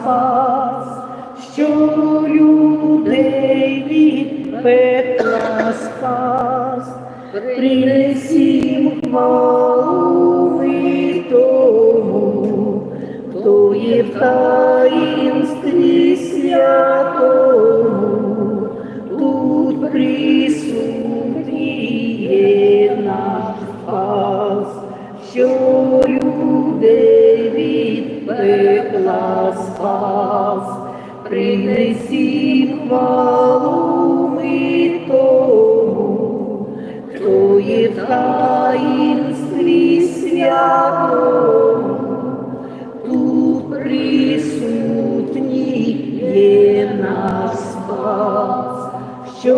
спас, що людей від пекла спас, принесім хвалу тому, хто є в принесім хвалу ми тому, хто є в таїнстві святому, тут присутній є нас спас, що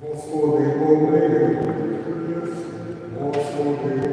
Господи, помилуй, Господи,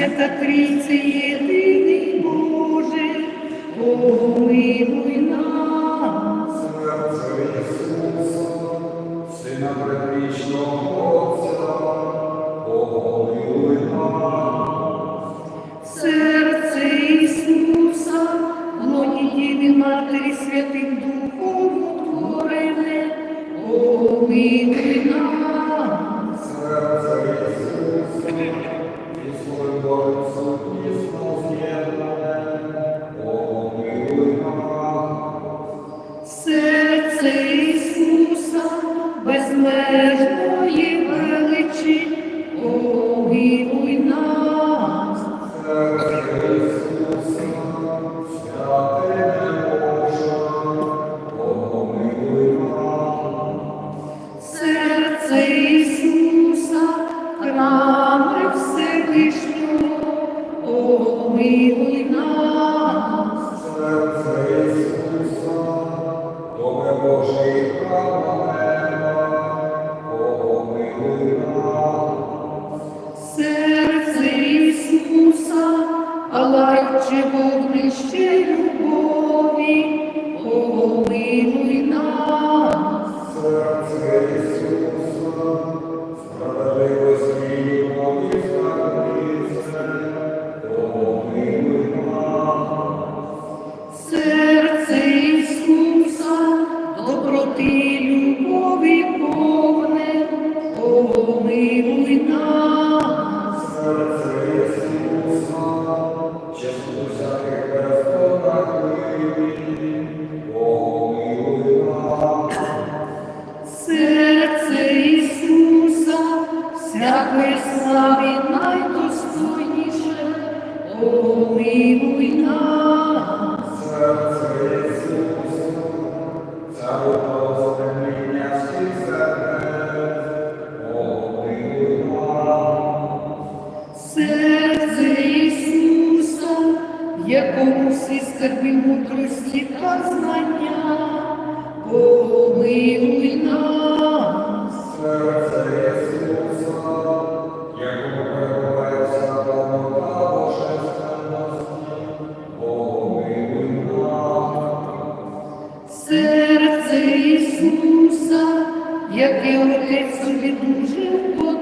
Свята Трійця єдиний Боже, помилуй нас. Thank you. паче вогнище любові, полинуй нас. Серце тебе слави найдостойніше, помилуй нас. Ісуса, який отець собі дуже подобається.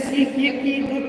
significa you.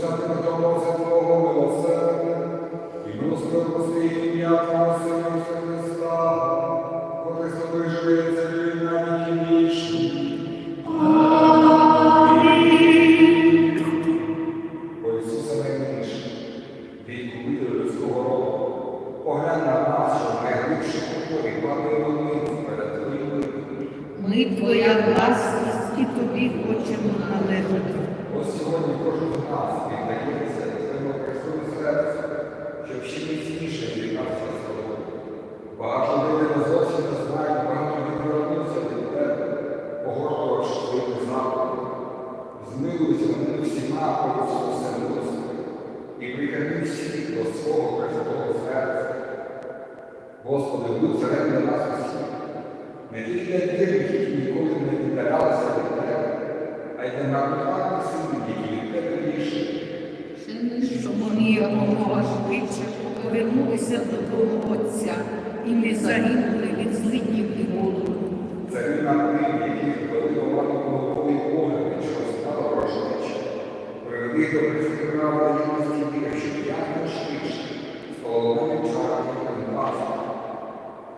Gracias. Ісусе милостиві, і прихили всіх до свого Христового серця. Господи, будь серед нас усіх, не тільки для вірних, які ніколи не віддалялися від Тебе, а й для марнотратних сил, які від Тебе рішили. Чини, щоб вони якомога швидше повернулися додому Отця і не загинули від злиднів і голоду. Царі над тим, яких вели до влади голови погляди, що стало прошвидше. Приведи до присвітлення єдності віри, щоб якно швидше, з полоненим чоловіком власне.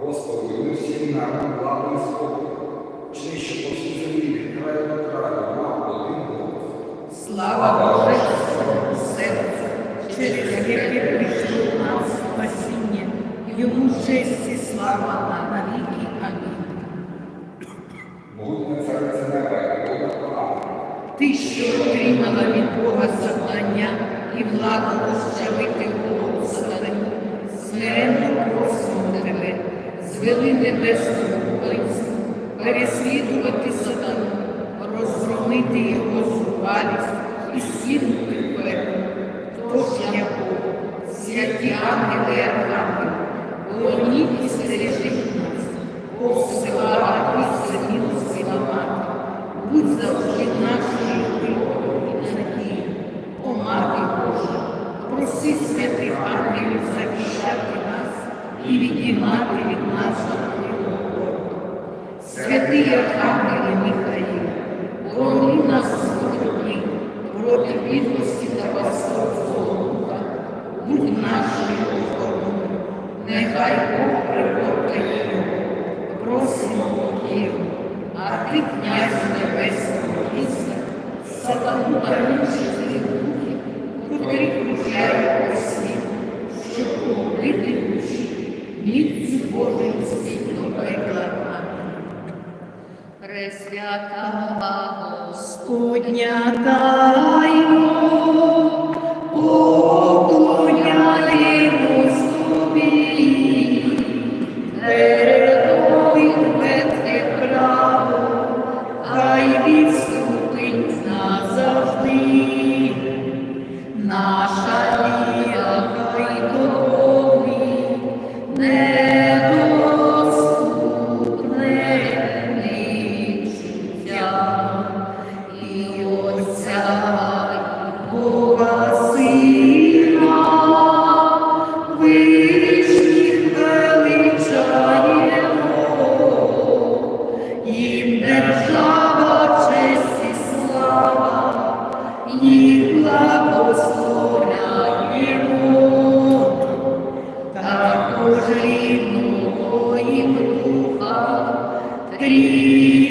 Господи, ми всім нам владу і спокій. Чини, що по всій землі від краю до краю мав один голос. Слава Божественному серцю, через яке прийшло нас спасіння, йому честь і слава на навіки. Амінь. Могутне царице неба, і Бога слава. Ти, що отримала від Бога завдання і владу розчавити голову сатані, смиренно просимо тебе, звели небесну воїнство, переслідувати сатану, розгромити його зубалість і скинути в пекло. Тож я Бог, святі ангели архангели, бороніть і стережіть нас, повсила і відігнати від нас ворога. Святий Архангеле Михаїл, борони нас сьогодні проти бідності та пасторського духа, будь нашою охороною, нехай Бог приборкає його, просимо Богів, а ти, князь небесного війська, сатану та інших 나 Three.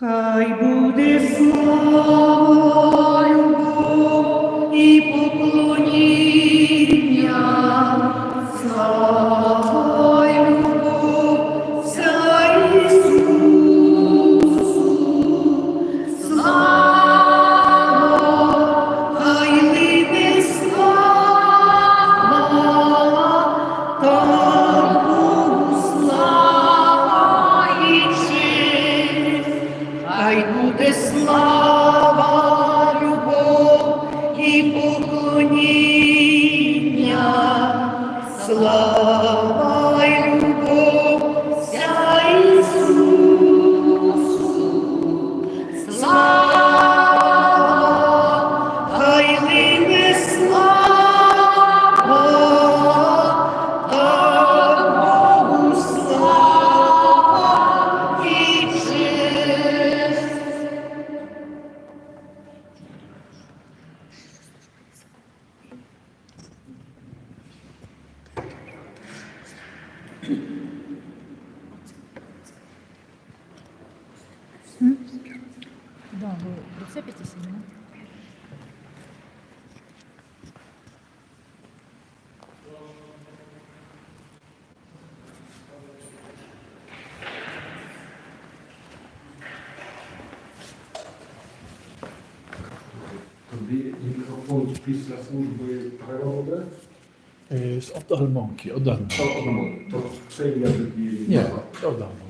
Хай буде слава. М? Да, вы прицепитесь или нет? Тобі мікрофон після служби природи? Od Almonki, od Almonki. Тобто це я тобі. Ні, от Алмонки.